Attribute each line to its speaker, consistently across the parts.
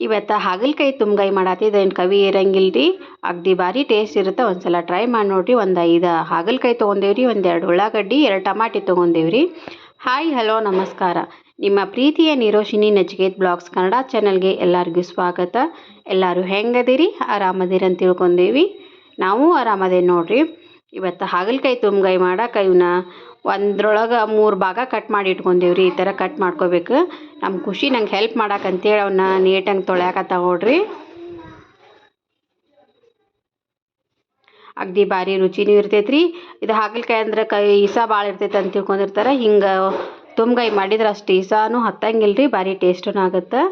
Speaker 1: ಇವತ್ತು ಹಾಗಲಕಾಯಿ ತುಂಬ್ಗಾಯಿ ಮಾಡತ್ತಿದ್ದೇನು ಕವಿ ಇರಂಗಿಲ್ಲ ರೀ ಅಗ್ದಿ ಭಾರಿ ಟೇಸ್ಟ್ ಇರುತ್ತೆ. ಒಂದು ಸಲ ಟ್ರೈ ಮಾಡಿ ನೋಡಿರಿ. ಒಂದು ಐದು ಹಾಗಲಕಾಯಿ ತೊಗೊಂಡೇವ್ರಿ, ಒಂದು ಎರಡು ಉಳ್ಳಾಗಡ್ಡಿ, ಎರಡು ಟಮಾಟಿ ತೊಗೊಂಡೇವ್ರಿ. ಹಾಯ್ ಹಲೋ ನಮಸ್ಕಾರ. ನಿಮ್ಮ ಪ್ರೀತಿಯ ನಿರೋಶಿನಿ ನಚಿಕೇತ್ ಬ್ಲಾಗ್ಸ್ ಕನ್ನಡ ಚಾನಲ್ಗೆ ಎಲ್ಲರಿಗೂ ಸ್ವಾಗತ. ಎಲ್ಲರೂ ಹೆಂಗದಿರಿ? ಆರಾಮದಿರಿ ಅಂತ ತಿಳ್ಕೊಂಡೇವಿ. ನಾವು ಆರಾಮದೇವಿ ನೋಡಿರಿ. ಇವತ್ತು ಹಾಗಲಕಾಯಿ ತುಂಬ್ಗಾಯಿ ಮಾಡಕ್ಕೆ ಇವನ್ನ ಒಂದ್ರೊಳಗೆ ಮೂರು ಭಾಗ ಕಟ್ ಮಾಡಿ ಇಟ್ಕೊಂಡೇವ್ರಿ, ಈ ಥರ ಕಟ್ ಮಾಡ್ಕೋಬೇಕು. ನಮ್ಮ ಖುಷಿ ನಂಗೆ ಹೆಲ್ಪ್ ಮಾಡಕ್ಕಂತೇಳಿ ಅವನ್ನ ನೀಟಾಗಿ ತೊಳ್ಯಾಕ ನೋಡ್ರಿ. ಅಗ್ದಿ ಭಾರಿ ರುಚಿನೂ ಇರ್ತೈತೆ ರೀ ಇದು ಹಾಗಲಕಾಯಿ ಅಂದ್ರೆ ಕೈ ಇಸ ಭಾಳ ಇರ್ತೈತೆ ಅಂತ ತಿಳ್ಕೊಂಡಿರ್ತಾರೆ. ಹಿಂಗೆ ತುಂಬ್ಗಾಯಿ ಮಾಡಿದ್ರೆ ಅಷ್ಟು ಇಸಾನು ಹತ್ತಂಗಿಲ್ಲ ರೀ ಭಾರಿ ಟೇಸ್ಟೂ ಆಗುತ್ತೆ.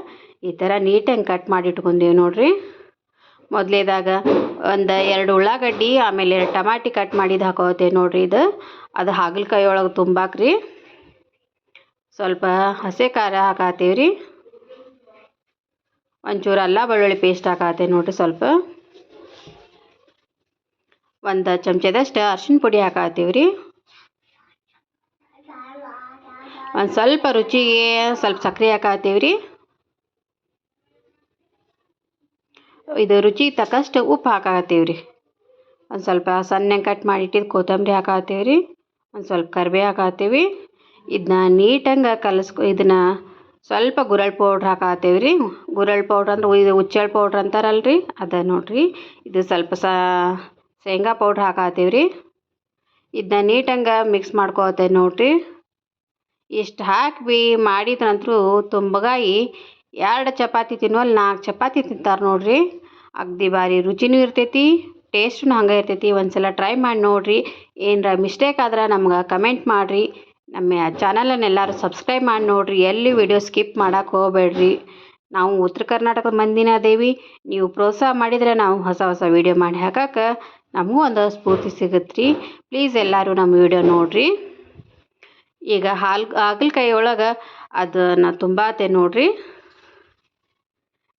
Speaker 1: ಈ ಥರ ನೀಟಾಗಿ ಕಟ್ ಮಾಡಿ ಇಟ್ಕೊಂಡೇವೆ ನೋಡ್ರಿ. ಮೊದಲೇದಾಗ ಒಂದು ಎರಡು ಉಳ್ಳಾಗಡ್ಡಿ, ಆಮೇಲೆ ಎರಡು ಟಮಾಟಿ ಕಟ್ ಮಾಡಿದ್ದು ಹಾಕೋತೆ ನೋಡಿರಿ ಇದು. ಅದು ಹಾಗಲಕಾಯಿ ಒಳಗೆ ತುಂಬಾಕ್ರಿ. ಸ್ವಲ್ಪ ಹಸಿ ಖಾರ ಹಾಕಾತೀವಿ ರೀ ಒಂಚೂರು ಅಲ್ಲ ಬೆಳ್ಳುಳ್ಳಿ ಪೇಸ್ಟ್ ಹಾಕಾತೇವೆ ನೋಡಿರಿ ಸ್ವಲ್ಪ. ಒಂದು ಚಮಚದಷ್ಟು ಅರ್ಶಿಣ ಪುಡಿ ಹಾಕಾತೀವಿ ರೀ ಒಂದು ಸ್ವಲ್ಪ ರುಚಿಗೆ ಸ್ವಲ್ಪ ಸಕ್ಕರೆ ಹಾಕಾತೀವಿ ರೀ ಇದು ರುಚಿಗೆ ತಕ್ಕಷ್ಟು ಉಪ್ಪು ಹಾಕಾಕತ್ತೀವಿ ರೀ ಒಂದು ಸ್ವಲ್ಪ ಸಣ್ಣ ಕಟ್ ಮಾಡಿ ಇಟ್ಟಿದ್ದು ಕೊತ್ತಂಬರಿ ಹಾಕಾತ್ತೀವಿ ರೀ ಒಂದು ಸ್ವಲ್ಪ ಕರಿಬೇವು ಹಾಕಾತ್ತೀವಿ ಇದನ್ನ ನೀಟಂಗೆ ಕಲಸ್ಕೊ, ಇದನ್ನ ಸ್ವಲ್ಪ ಗುರಳ್ ಪೌಡ್ರ್ ಹಾಕಾತ್ತೀವಿ ರೀ ಗುರಳ್ ಪೌಡ್ರ್ ಅಂದ್ರೆ ಇದು ಉಚ್ಚಳ್ ಪೌಡ್ರ್ ಅಂತಾರಲ್ಲ ರೀ ಅದ ನೋಡಿರಿ. ಇದು ಸ್ವಲ್ಪ ಸಾ, ಶೇಂಗಾ ಪೌಡ್ರ್ ಹಾಕಾತ್ತೀವಿ ರೀ ಇದನ್ನ ನೀಟಂಗೆ ಮಿಕ್ಸ್ ಮಾಡ್ಕೋತೇವೆ ನೋಡಿರಿ. ಇಷ್ಟು ಹಾಕಿ ಮಾಡಿದ ನಂತರ ತುಂಬಗಾಯಿ ಎರಡು ಚಪಾತಿ ತಿನ್ನುವಲ್ಲಿ ನಾಲ್ಕು ಚಪಾತಿ ತಿಂತಾರೆ ನೋಡಿರಿ. ಅಗ್ದಿ ಭಾರಿ ರುಚಿನೂ ಇರ್ತೈತಿ ಟೇಸ್ಟೂ ಹಂಗೆ ಇರ್ತೈತಿ. ಒಂದು ಸಲ ಟ್ರೈ ಮಾಡಿ ನೋಡಿರಿ. ಏನರ ಮಿಸ್ಟೇಕ್ ಆದ್ರೆ ನಮ್ಗೆ ಕಮೆಂಟ್ ಮಾಡಿರಿ. ನಮ್ಮ ಚಾನಲನ್ನು ಎಲ್ಲರೂ ಸಬ್ಸ್ಕ್ರೈಬ್ ಮಾಡಿ ನೋಡಿರಿ. ಎಲ್ಲಿ ವಿಡಿಯೋ ಸ್ಕಿಪ್ ಮಾಡೋಕೆ ಹೋಗಬೇಡ್ರಿ. ನಾವು ಉತ್ತರ ಕರ್ನಾಟಕದ ಮಂದಿನ ದೇವಿ ನೀವು ಪ್ರೋತ್ಸಾಹ ಮಾಡಿದರೆ ನಾವು ಹೊಸ ಹೊಸ ವೀಡಿಯೋ ಮಾಡಿ ಹಾಕಕ್ಕೆ ನಮಗೂ ಒಂದು ಸ್ಫೂರ್ತಿ ಸಿಗುತ್ತೆ ರೀ ಪ್ಲೀಸ್ ಎಲ್ಲರೂ ನಮ್ಮ ವಿಡಿಯೋ ನೋಡಿರಿ. ಈಗ ಹಾಲು, ಹಾಗಲಕಾಯಿ ಒಳಗೆ ಅದನ್ನು ತುಂಬಾತೆ ನೋಡಿರಿ.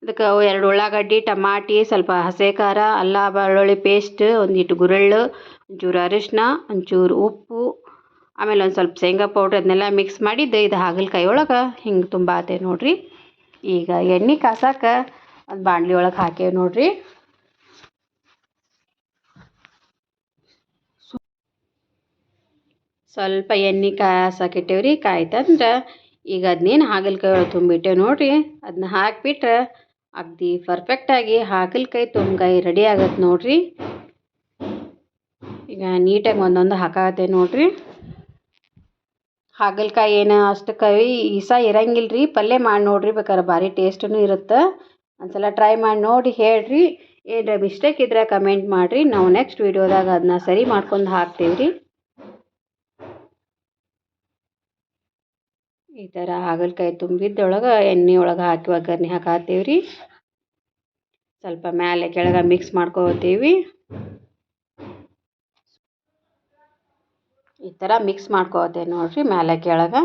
Speaker 1: ಅದಕ್ಕೆ ಎರಡು ಉಳ್ಳಾಗಡ್ಡಿ, ಟಮಾಟಿ, ಸ್ವಲ್ಪ ಹಸೆ ಖಾರ, ಅಲ್ಲ ಬೆಳ್ಳುಳ್ಳಿ ಪೇಸ್ಟ್ ಒಂದಿಟ್ಟು ಗುರೆಳ್ಳು, ಒಂಚೂರು ಅರಿಶಿನ ಒಂಚೂರು ಉಪ್ಪು, ಆಮೇಲೆ ಒಂದು ಸ್ವಲ್ಪ ಶೇಂಗಾ ಪೌಡ್ರ್ ಅದನ್ನೆಲ್ಲ ಮಿಕ್ಸ್ ಮಾಡಿದ್ದು. ಇದು ಹಾಗಲಕಾಯಿ ಒಳಗೆ ಹಿಂಗೆ ತುಂಬಾತೆ ನೋಡಿರಿ. ಈಗ ಎಣ್ಣೆ ಕಾಸಕ್ಕೆ ಒಂದು ಬಾಣಲಿ ಒಳಗೆ ಹಾಕೇವೆ ನೋಡಿರಿ. ಸ್ವಲ್ಪ ಎಣ್ಣೆ ಕಾಸಕ್ಕೆ ಇಟ್ಟೇವ್ರಿ, ಕಾಯ್ತಂದ್ರೆ ಈಗ ಅದನ್ನೇನು ಹಾಗಲಕಾಯಿ ಒಳಗೆ ತುಂಬಿಟ್ಟೇವೆ ನೋಡಿರಿ. ಅದನ್ನ ಹಾಕಿಬಿಟ್ರೆ ಅಗ್ದಿ ಪರ್ಫೆಕ್ಟಾಗಿ ಹಾಗಲಕಾಯಿ ತುಮ್ಕಾಯಿ ರೆಡಿ ಆಗತ್ತೆ ನೋಡಿರಿ. ಈಗ ನೀಟಾಗಿ ಒಂದೊಂದು ಹಾಕತ್ತೆ ನೋಡಿರಿ. ಹಾಗಲಕಾಯಿ ಏನು ಅಷ್ಟು ಕವಿ ಈಸ ಇರಂಗಿಲ್ಲ ರೀ ಪಲ್ಯ ಮಾಡಿ ನೋಡಿರಿ ಬೇಕಾದ್ರೆ ಭಾರಿ ಟೇಸ್ಟೂ ಇರುತ್ತೆ. ಒಂದ್ಸಲ ಟ್ರೈ ಮಾಡಿ ನೋಡಿ ಹೇಳಿರಿ. ಏನರ ಮಿಸ್ಟೇಕ್ ಇದ್ರೆ ಕಮೆಂಟ್ ಮಾಡಿರಿ. ನಾವು ನೆಕ್ಸ್ಟ್ ವೀಡಿಯೋದಾಗ ಅದನ್ನ ಸರಿ ಮಾಡ್ಕೊಂಡು ಹಾಕ್ತೀವಿ ರೀ ಈ ಥರ ಹಾಗಲಕಾಯಿ ತುಂಬಿದ್ದೊಳಗೆ ಎಣ್ಣೆ ಒಳಗೆ ಹಾಕಿ ಒಗ್ಗರಣೆ ಹಾಕಾತೀವಿ ರೀ ಸ್ವಲ್ಪ ಮ್ಯಾಲೆ ಕೆಳಗೆ ಮಿಕ್ಸ್ ಮಾಡ್ಕೋತೀವಿ. ಈ ಥರ ಮಿಕ್ಸ್ ಮಾಡ್ಕೋತೇವೆ ನೋಡಿರಿ ಮ್ಯಾಲೆ ಕೆಳಗೆ.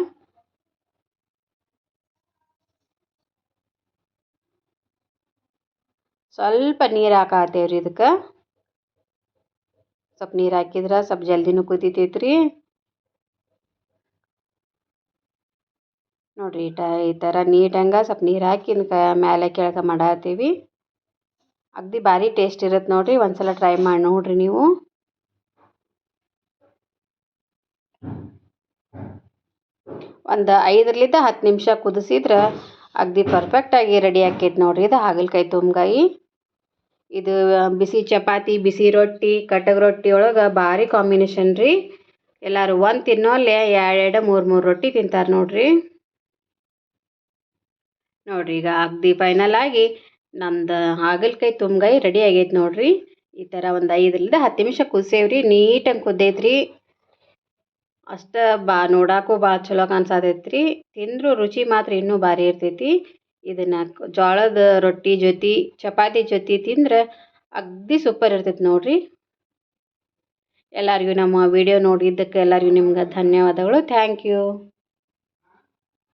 Speaker 1: ಸ್ವಲ್ಪ ನೀರು ಹಾಕಾತೇವ್ರಿ ಇದಕ್ಕೆ. ಸ್ವಲ್ಪ ನೀರು ಹಾಕಿದ್ರೆ ಸ್ವಲ್ಪ ಜಲ್ದಿನೂ ಕುದಿತೈತೆ ನೋಡಿರಿ, ಈ ಟ, ಈ ಥರ ನೀಟಂಗೆ ಸ್ವಲ್ಪ ನೀರು ಹಾಕಿ ಇದಕ್ಕೆ ಮೇಲೆ ಕೆಳಗೆ ಮಾಡತ್ತೀವಿ ಅಗ್ದಿ ಭಾರಿ ಟೇಸ್ಟ್ ಇರುತ್ತೆ ನೋಡಿರಿ ಒಂದು ಸಲ ಟ್ರೈ ಮಾಡಿ ನೋಡಿರಿ ನೀವು. ಒಂದು ಐದರಿಂದ ಹತ್ತು ನಿಮಿಷ ಕುದಿಸಿದ್ರೆ ಅಗದಿ ಪರ್ಫೆಕ್ಟಾಗಿ ರೆಡಿ ಆಕೈತೆ ನೋಡಿರಿ, ಇದು ಹಾಗಲಕಾಯಿ ತುಂಬಾಯಿ ಇದು ಬಿಸಿ ಚಪಾತಿ, ಬಿಸಿ ರೊಟ್ಟಿ, ಕಟಗ ರೊಟ್ಟಿ ಒಳಗೆ ಭಾರಿ ಕಾಂಬಿನೇಷನ್ ರೀ. ಎಲ್ಲರೂ ಒಂದು ತಿನ್ನೋಲ್ಲೇ ಎರಡು ಮೂರು ಮೂರು ರೊಟ್ಟಿ ತಿಂತಾರೆ ನೋಡಿರಿ. ನೋಡಿರಿ, ಈಗ ಅಗ್ದಿ ಫೈನಲ್ ಆಗಿ ನಮ್ದು ಹಾಗಲಕಾಯಿ ತುಂಬಗಾಯಿ ರೆಡಿ ಆಗೈತೆ ನೋಡಿರಿ. ಈ ಥರ ಒಂದು ಐದರಿಂದ ಹತ್ತು ನಿಮಿಷ ಕುದಿಸೇವ್ರಿ, ನೀಟಾಗಿ ಕುದ್ದೈತ್ರಿ ಅಷ್ಟ ಬಾ ನೋಡಕ್ಕೂ ಭಾಳ ಚಲೋ ಕಾಣಿಸತೈತೆ ರೀ ತಿಂದರೂ ರುಚಿ ಮಾತ್ರ ಇನ್ನೂ ಭಾರಿ ಇರ್ತೈತಿ. ಇದನ್ನು ಜೋಳದ ರೊಟ್ಟಿ ಜೊತೆ, ಚಪಾತಿ ಜೊತೆ ತಿಂದ್ರೆ ಅಗ್ದಿ ಸೂಪರ್ ಇರ್ತೈತೆ ನೋಡಿರಿ. ಎಲ್ಲರಿಗೂ ನಮ್ಮ ವಿಡಿಯೋ ನೋಡಿದ್ದಕ್ಕೆ ಎಲ್ಲರಿಗೂ ನಿಮ್ಗೆ ಧನ್ಯವಾದಗಳು. Thank you